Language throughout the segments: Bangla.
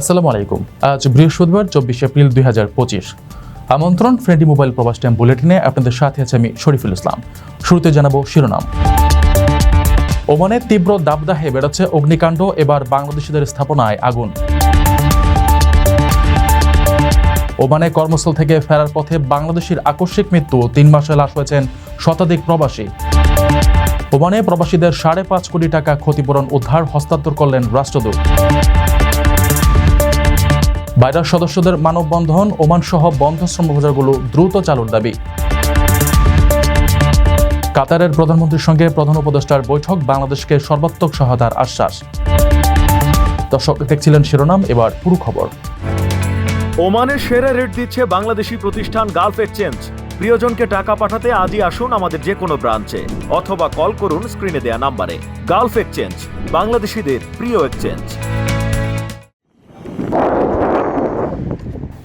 আসসালামু আলাইকুম। আজ বৃহস্পতিবার, চব্বিশ এপ্রিল দুই হাজার পঁচিশ। আমন্ত্রণ, ফ্রেন্ডি মোবাইল প্রবাস টাইম বুলেটিনে আপনাদের সাথে আছে আমি শরীফুল ইসলাম। শুরুতে জানাব শিরোনাম। ওমানে তীব্র দাবদাহে বেড়েছে অগ্নিকাণ্ড, এবার বাংলাদেশিদের স্থাপনায় আগুন। ওমানে কর্মস্থল থেকে ফেরার পথে বাংলাদেশের আকস্মিক মৃত্যু, তিন মাসে লাশ হয়েছেন শতাধিক প্রবাসী। ওমানে প্রবাসীদের সাড়ে পাঁচ কোটি টাকা ক্ষতিপূরণ উদ্ধার হস্তান্তর করলেন রাষ্ট্রদূত। বাইরের সদস্যদের মানববন্ধন ওমান সহ বন্ধ শ্রমবাজারগুলো দ্রুত চালুর দাবি। কাতারের প্রধানমন্ত্রীর সঙ্গে প্রধান উপদেষ্টার বৈঠক, বাংলাদেশকে সর্বাত্মক সহায়তার আশ্বাস। দর্শক, দেখছিলেন শিরোনাম, এবার পুরো খবর। ওমানের সেরা রেট দিচ্ছে বাংলাদেশি প্রতিষ্ঠান গালফ এক্সচেঞ্জ। প্রিয়জনকে টাকা পাঠাতে আজই আসুন আমাদের যে কোনো ব্রাঞ্চে, অথবা কল করুন স্ক্রিনে দেয়া নাম্বারে। গালফ এক্সচেঞ্জ, বাংলাদেশিদের প্রিয় এক্সচেঞ্জ।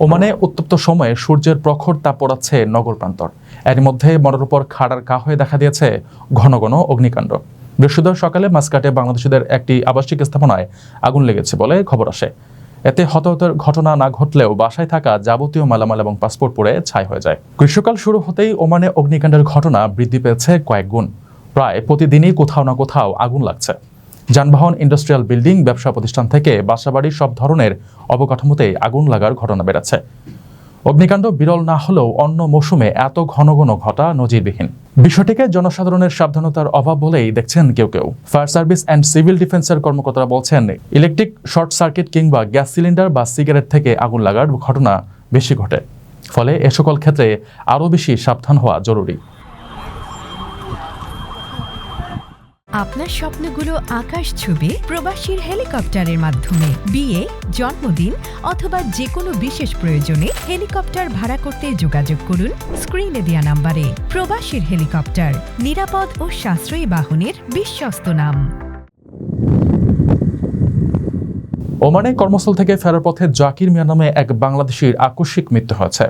ওমানে উত্তপ্ত সময়ে সূর্যের প্রখর তাপ পড়াচ্ছে নগর প্রান্তর। এর মধ্যে মনের উপর খাড়ার কা হয়ে দেখা দিয়েছে ঘন ঘন অগ্নিকাণ্ড। বৃহস্পতিবার সকালে মাসকাটে বাংলাদেশিদের একটি আবাসিক স্থাপনায় আগুন লেগেছে বলে খবর আসে। এতে হতাহতের ঘটনা না ঘটলেও বাসায় থাকা যাবতীয় মালামাল এবং পাসপোর্ট পড়ে ছাই হয়ে যায়। গ্রীষ্মকাল শুরু হতেই ওমানে অগ্নিকাণ্ডের ঘটনা বৃদ্ধি পেয়েছে কয়েক গুণ। প্রায় প্রতিদিনই কোথাও না কোথাও আগুন লাগছে। যানবাহন, ইন্ডাস্ট্রিয়াল বিল্ডিং, ব্যবসা প্রতিষ্ঠান থেকে বাসাবাড়ির সব ধরনের অবকাঠামোতে আগুন লাগার ঘটনা বেড়েছে। অগ্নিকাণ্ড বিরল না হলেও অন্য মৌসুমে এত ঘন ঘন ঘটা নজিরবিহীন। বিষয়টিকে জনসাধারণের সাবধানতার অভাব বলেই দেখছেন কেউ কেউ। ফায়ার সার্ভিস অ্যান্ড সিভিল ডিফেন্সের কর্মকর্তারা বলছেন, ইলেকট্রিক শর্ট সার্কিট কিংবা গ্যাস সিলিন্ডার বা সিগারেট থেকে আগুন লাগার ঘটনা বেশি ঘটে। ফলে এ সকল ক্ষেত্রে আরও বেশি সাবধান হওয়া জরুরি। আপনার স্বপ্নগুলো আকাশ ছুবে প্রবাসীর হেলিকপ্টারের মাধ্যমে। বিয়ে, জন্মদিন অথবা যে কোনো বিশেষ প্রয়োজনে হেলিকপ্টার ভাড়া করতে যোগাযোগ করুন স্ক্রিনে দেয়া নাম্বারে। প্রবাসীর হেলিকপ্টার, নিরাপদ ও সাশ্রয়ী বাহনের বিশ্বস্ত নাম। ওমানে কর্মস্থল থেকে ফেরার পথে জাকির মিয়া নামে এক বাংলাদেশির আকস্মিক মৃত্যু হয়েছে।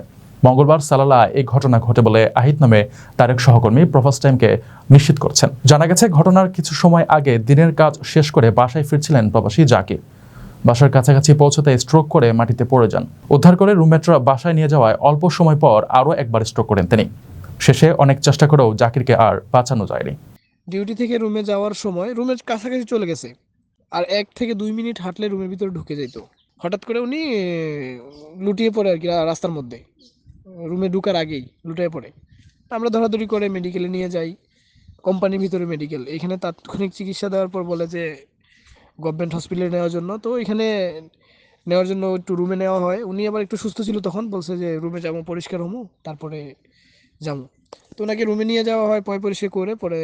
মঙ্গলবার সালালা এই ঘটনা ঘটে বলে আহিত নামে তার এক সহকর্মী প্রভাস টাইমকে নিশ্চিত করছেন। জানা গেছে, ঘটনার কিছু সময় আগে দিনের কাজ শেষ করে বাসায় ফিরছিলেন প্রবাসী জাকির। বাসার কাছাকাছি পৌঁছতে স্ট্রোক করে মাটিতে পড়ে যান। উদ্ধার করে রুমমেটরা বাসায় নিয়ে যাওয়ায় অল্প সময় পর আরও একবার স্ট্রোক করেন তিনি। শেষে অনেক চেষ্টা করেও জাকিরকে আর বাঁচানো যায়নি। ডিউটি থেকে রুমে যাওয়ার সময় রুমের কাছাকাছি চলে গেছে আর এক থেকে দুই মিনিট হাঁটলে রুমের ভিতরে ঢুকে যেত হঠাৎ করে উনি লুটিয়ে পড়ে আর কি রাস্তার মধ্যে। রুমে ঢুকার আগেই, লুটিয়ে পড়ে। আমরা ধরাধরি করে মেডিকেলে নিয়ে যাই কোম্পানির ভিতরে মেডিকেল এখানে তাৎক্ষণিক চিকিৎসা দেওয়ার পর বলে যে গভর্নমেন্ট হসপিটালে নেওয়ার জন্য। তো এখানে নেওয়ার জন্য একটু রুমে নেওয়া হয়। উনি আবার একটু সুস্থ ছিল তখন, বলছে যে রুমে যাব, পরিষ্কার হমু তারপরে যাব। তো ওনাকে রুমে নিয়ে যাওয়া হয়, পয় পরিষ্কার করে, পরে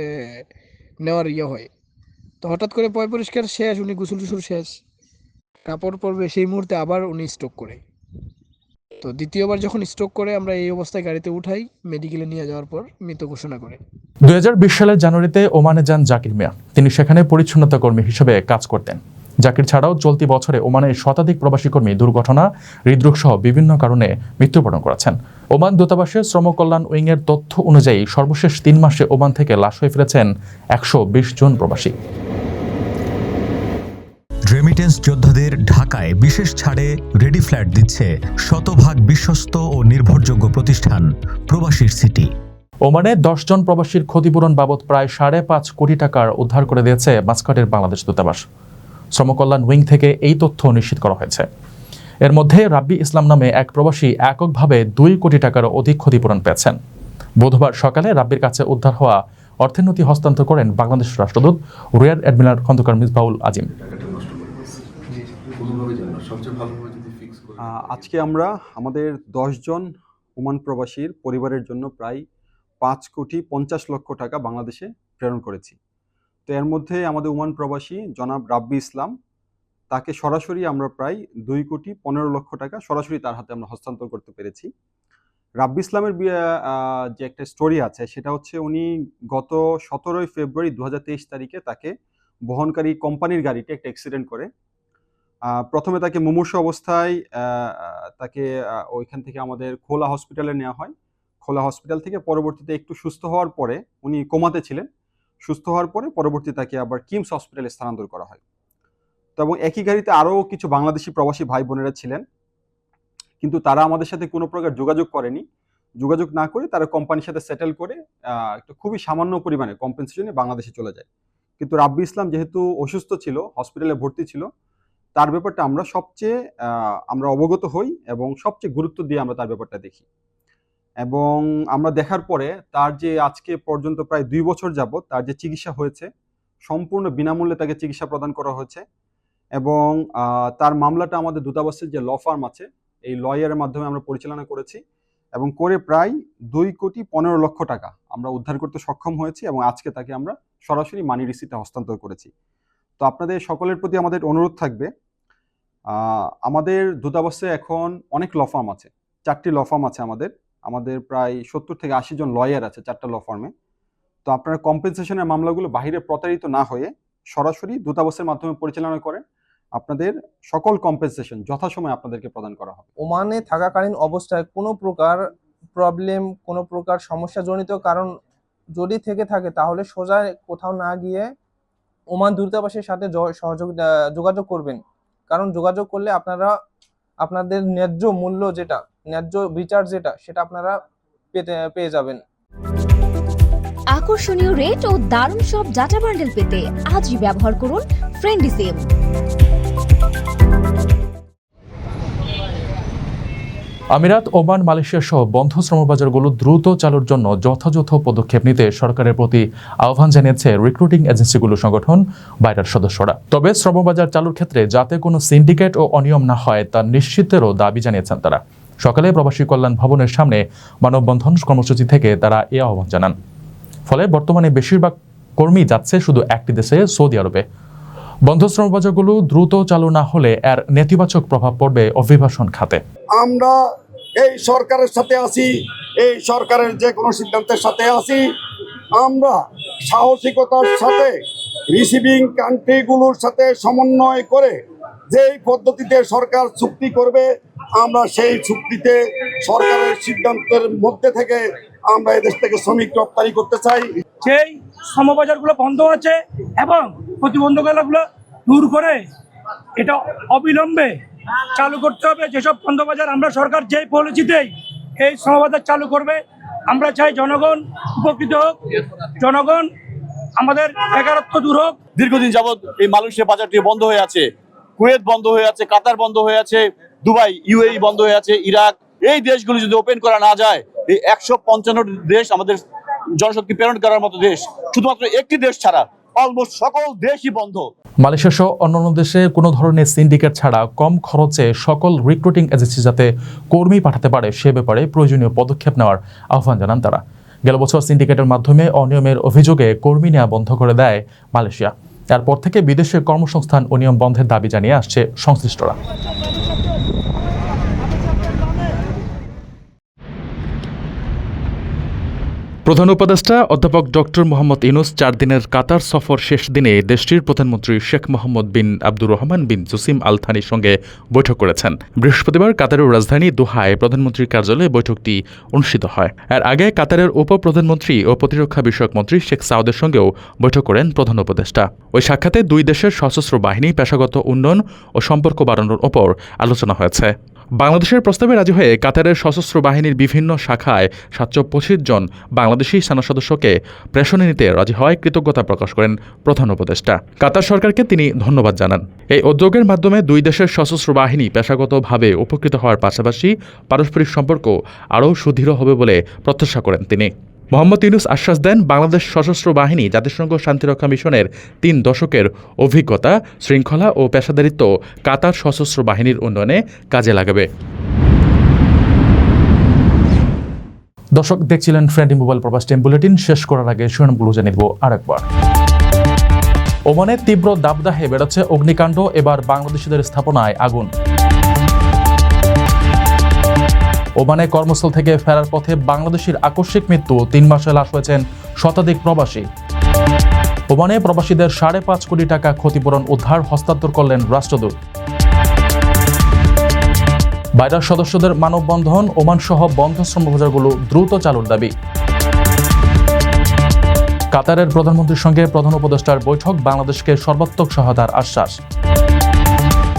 নেওয়ার ইয়ে হয়। তো হঠাৎ করে পয় পরিষ্কার শেষ, উনি গোসল টুসুল শেষ। কাপড় পরবে, সেই মুহূর্তে আবার উনি স্ট্রোক করে। তো দ্বিতীয়বার যখন স্ট্রোক করে, আমরা এই অবস্থায় গাড়িতে উঠাই মেডিকেলে নিয়ে যাওয়ার পর মৃত ঘোষণা করে। দুই হাজার বিশ সালের জানুয়ারিতে ওমানে যান জাকির মিয়া। তিনি সেখানে পরিচ্ছন্নতা কর্মী হিসেবে কাজ করতেন। জাকির ছাড়াও চলতি বছরে ওমানে শতাধিক প্রবাসী কর্মী দুর্ঘটনা, হৃদরোগ সহ বিভিন্ন কারণে মৃত্যুবরণ করেছেন। ওমান দূতাবাসের শ্রম কল্যাণ উইংয়ের তথ্য অনুযায়ী সর্বশেষ তিন মাসে ওমান থেকে লাশ হয়ে ফিরেছেন একশো বিশ জন প্রবাসী। রেমিটেন্স যোদ্ধাদের ঢাকায় বিশেষ ছাড়ে রেডি ফ্ল্যাট দিচ্ছে শতভাগ বিশ্বস্ত ও নির্ভরযোগ্য প্রতিষ্ঠান, প্রবাসীর সিটি ওমানে জন প্রবাসীর ক্ষতিপূরণ বাবদ প্রায় সাড়ে পাঁচ কোটি টাকার উদ্ধার করে দিয়েছে মাস্কাটের বাংলাদেশ দূতাবাস। শ্রমকল্যাণ উইং থেকে এই তথ্য নিশ্চিত করা হয়েছে। এর মধ্যে রাব্বি ইসলাম নামে এক প্রবাসী এককভাবে দুই কোটি টাকারও অধিক ক্ষতিপূরণ পেয়েছেন। বুধবার সকালে রাব্বির কাছে উদ্ধার হওয়া অর্থের নথি হস্তান্তর করেন বাংলাদেশ রাষ্ট্রদূত রিয়ার অ্যাডমিরাল খন্দকার মিসবাউল আজিম টাকাটা নষ্ট করে ফেলছি কোনোভাবে যেন না সবচেয়ে ভালোভাবে যদি ফিক্স করে আহ, আজকে আমরা আমাদের দশজন ওমান প্রবাসীর পরিবারের জন্য প্রায় পাঁচ কোটি পঞ্চাশ লক্ষ টাকা বাংলাদেশে প্রেরণ করেছি। তো এর মধ্যে আমাদের ওমান প্রবাসী জনাব রাব্বি ইসলাম তাকে সরাসরি আমরা প্রায় দুই কোটি পনেরো লক্ষ টাকা সরাসরি তার হাতে আমরা হস্তান্তর করতে পেরেছি। রাব্বি ইসলামের যে একটা স্টোরি আছে সেটা হচ্ছে উনি গত সতেরোই ফেব্রুয়ারি দু হাজার তেইশ তারিখে তাকে বহনকারী কোম্পানির গাড়িটি একটা অ্যাক্সিডেন্ট করে প্রথমে তাকে মুমূর্ষ অবস্থায় তাকে ওইখান থেকে আমাদের খোলা হসপিটালে নেওয়া হয়। খোলা হসপিটাল থেকে পরবর্তীতে একটু সুস্থ হওয়ার পরে উনি কোমাতে ছিলেন। সুস্থ হওয়ার পরে পরবর্তী তাকে আবার কিমস হসপিটালে স্থানান্তর করা হয়। তো এবং একই গাড়িতে আরও কিছু বাংলাদেশি প্রবাসী ভাই বোনেরা ছিলেন। কিন্তু তারা আমাদের সাথে কোনো প্রকার যোগাযোগ করেনি। যোগাযোগ না করে তারা কোম্পানির সাথে সেটেল করে একটু খুবই সামান্য পরিমাণে কম্পেনসেশনে বাংলাদেশে চলে যায়। কিন্তু রাব্বি ইসলাম যেহেতু অসুস্থ ছিল হসপিটালে ভর্তি ছিল তার ব্যাপারটা আমরা সবচেয়ে আমরা অবগত হই এবং সবচেয়ে গুরুত্ব দিয়ে আমরা তার ব্যাপারটা দেখি। এবং আমরা দেখার পরে তার যে আজকে পর্যন্ত প্রায় দুই বছর যাবত তার যে চিকিৎসা হয়েছে, সম্পূর্ণ বিনামূল্যে তাকে চিকিৎসা প্রদান করা হয়েছে এবং তার মামলাটা আমাদের দূতাবাসের যে ল ফার্ম আছে, এই লয়ারের মাধ্যমে আমরা পরিচালনা করেছি এবং করে প্রায় দুই কোটি পনেরো লক্ষ টাকা আমরা উদ্ধার করতে সক্ষম হয়েছি এবং আজকে তাকে আমরা সরাসরি মানি রিসিটে হস্তান্তর করেছি। তো আপনাদের সকলের প্রতি আমাদের অনুরোধ থাকবে আমাদের দূতাবাসে এখন অনেক ল ফার্ম আছে। চারটি ল ফার্ম আছে আমাদের। আমাদের প্রায় সত্তর থেকে আশি জন লয়ার আছে চারটা ল ফার্মে তো আপনারা কম্পেনসেশনের মামলাগুলো বাইরে প্রতারিত না হয়ে সরাসরি দূতাবাসের মাধ্যমে পরিচালনা করেন। আপনাদের সকল কম্পেনসেশন যথাসময়ে আপনাদেরকে প্রদান করা হবে। ওমানে থাকাকালীন অবস্থায় কোনো প্রকার প্রবলেম কোনো প্রকার সমস্যাজনিত কারণ যদি থেকে থাকে, তাহলে সোজা কোথাও না গিয়ে ওমান দূতাবাসের সাথে য- সহযোগ যোগাযোগ করবেন। কারণ যোগাযোগ করলে আপনারা, আপনাদের ন্যায্য মূল্য যেটা, ন্যায্য বিচার যেটা, সেটা আপনারা পেতে, পেয়ে যাবেন। আকর্ষণীয় রেট ও দারুণ সব ডাটা বান্ডেল পেতে আজই ব্যবহার করুন ফ্রেন্ডি আমিরাত, ওমান, মালয়েশিয়া সহ বন্ধ শ্রমবাজারগুলো দ্রুত চালুর জন্য যথাযথ পদক্ষেপ নিতে সরকারের প্রতি আহ্বান জানিয়েছে রিক্রুটিং এজেন্সিগুলো সংগঠন বাইরের সদস্যরা। তবে শ্রমবাজার চালুর ক্ষেত্রে যাতে কোনো সিন্ডিকেট ও অনিয়ম না হয়, তা নিশ্চিতেরও দাবি জানিয়েছেন তারা। সকালে প্রবাসী কল্যাণ ভবনের সামনে মানববন্ধন কর্মসূচি থেকে তারা এ আহ্বান জানান। ফলে বর্তমানে বেশিরভাগ কর্মী যাচ্ছে শুধু একটি দেশে, সৌদি আরবে। বন্ধ শ্রমবাজারগুলো দ্রুত চালু না হলে এর নেতিবাচক প্রভাব পড়বে অভিবাসন খাতে। আমরা এই সরকারের সাথে আছি, এই সরকারের যে কোনো সিদ্ধান্তের সাথে আছি। আমরা সাহসিকতার সাথে রিসিভিং কান্ট্রিগুলোর সাথে সমন্বয় করে যেই পদ্ধতিতে সরকার চুক্তি করবে, আমরা সেই চুক্তিতে সরকারের সিদ্ধান্তের মধ্যে থেকে আমরা এদেশ থেকে শ্রমিক রপ্তানি করতে চাই। সেই শ্রমবাজারগুলো বন্ধ আছে এবং প্রতিবন্ধকতাগুলো দূর করে, এটা অবিলম্বে চালু করতে হবে। যেসব বন্ধ বাজার আমরা সরকার যেই পলিসিতেই এই শ্রমবাজার চালু করবে, আমরা চাই জনগণ উপকৃত হোক। জনগণ আমাদের বেকারত্ব দূর হোক। দীর্ঘদিন যাবৎ এই মালয়েশিয়া বাজারটি বন্ধ হয়ে আছে, কুয়েত বন্ধ হয়ে আছে, কাতার বন্ধ হয়ে আছে, দুবাই, ইউএই বন্ধ হয়ে আছে, ইরাক, এই দেশগুলি যদি ওপেন করা না যায়, এই একশো পঞ্চান্ন দেশ আমাদের জনশক্তি প্রেরণ করার মতো দেশ, শুধুমাত্র একটি দেশ ছাড়া অলমোস্ট সকল দেশই বন্ধ। মালয়েশিয়া সহ অন্যান্য দেশে কোনো ধরনের সিন্ডিকেট ছাড়া কম খরচে সকল রিক্রুটিং এজেন্সি যাতে কর্মী পাঠাতে পারে, সে ব্যাপারে প্রয়োজনীয় পদক্ষেপ নেওয়ার আহ্বান জানান তারা। গেল বছর সিন্ডিকেটের মাধ্যমে অনিয়মের অভিযোগে কর্মী নেওয়া বন্ধ করে দেয় মালয়েশিয়া। তারপর থেকে বিদেশে কর্মসংস্থান অনিয়ম বন্ধের দাবি জানিয়ে আসছে সংশ্লিষ্টরা। প্রধান উপদেষ্টা অধ্যাপক ডক্টর মোহাম্মদ ইনুস চার দিনের কাতার সফর শেষ দিনে দেশটির প্রধানমন্ত্রী শেখ মোহাম্মদ বিন আব্দুর রহমান বিন জুসিম আল থানির সঙ্গে বৈঠক করেছেন। বৃহস্পতিবার কাতারের রাজধানী দোহায় প্রধানমন্ত্রীর কার্যালয়ে বৈঠকটি অনুষ্ঠিত হয়। এর আগে কাতারের উপপ্রধানমন্ত্রী ও প্রতিরক্ষা বিষয়ক মন্ত্রী শেখ সাউদের সঙ্গেও বৈঠক করেন প্রধান উপদেষ্টা। ওই সাক্ষাতে দুই দেশের সশস্ত্র বাহিনী, পেশাগত উন্নয়ন ও সম্পর্ক বাড়ানোর ওপর আলোচনা হয়েছে। বাংলাদেশের প্রস্তাবে রাজি হয়ে কাতারের সশস্ত্র বাহিনীর বিভিন্ন শাখায় সাতশো পঁচিশ জন বাংলাদেশি সেনা সদস্যকে প্রেষণে নিতে রাজি হওয়ায় কৃতজ্ঞতা প্রকাশ করেন প্রধান উপদেষ্টা। কাতার সরকারকে তিনি ধন্যবাদ জানান। এই উদ্যোগের মাধ্যমে দুই দেশের সশস্ত্র বাহিনী পেশাগতভাবে উপকৃত হওয়ার পাশাপাশি পারস্পরিক সম্পর্ক আরও সুদৃঢ় হবে বলে প্রত্যাশা করেন তিনি। মোহাম্মদ ইউনুস আশ্বাস দেন, বাংলাদেশ সশস্ত্র বাহিনী জাতিসংঘ শান্তিরক্ষা মিশনের তিন দশকের অভিজ্ঞতা, শৃঙ্খলা ও পেশাদারিত্ব কাতার সশস্ত্র বাহিনীর উন্নয়নে কাজে লাগাবে। দর্শক, দেখছিলেন ফ্রেন্ডি মোবাইল প্রবাস টেম বুলেটিন শেষ করার আগে শিরোনামগুলো জানিয়ে দেবো আরেকবার। ওমানে তীব্র দাবদাহে বেড়াচ্ছে অগ্নিকাণ্ড, এবার বাংলাদেশিদের স্থাপনায় আগুন। ওমানে কর্মস্থল থেকে ফেরার পথে বাংলাদেশের আকস্মিক মৃত্যু তিন মাসে লাশ হয়েছেন শতাধিক প্রবাসী। ওমানে প্রবাসীদের সাড়ে পাঁচ কোটি টাকা ক্ষতিপূরণ উদ্ধার হস্তান্তর করলেন রাষ্ট্রদূত। বাইরার সদস্যদের মানববন্ধন, ওমান সহ বন্ধ শ্রমবাজারগুলো দ্রুত চালুর দাবি। কাতারের প্রধানমন্ত্রীর সঙ্গে প্রধান উপদেষ্টার বৈঠক বাংলাদেশকে সর্বাত্মক সহায়তার আশ্বাস।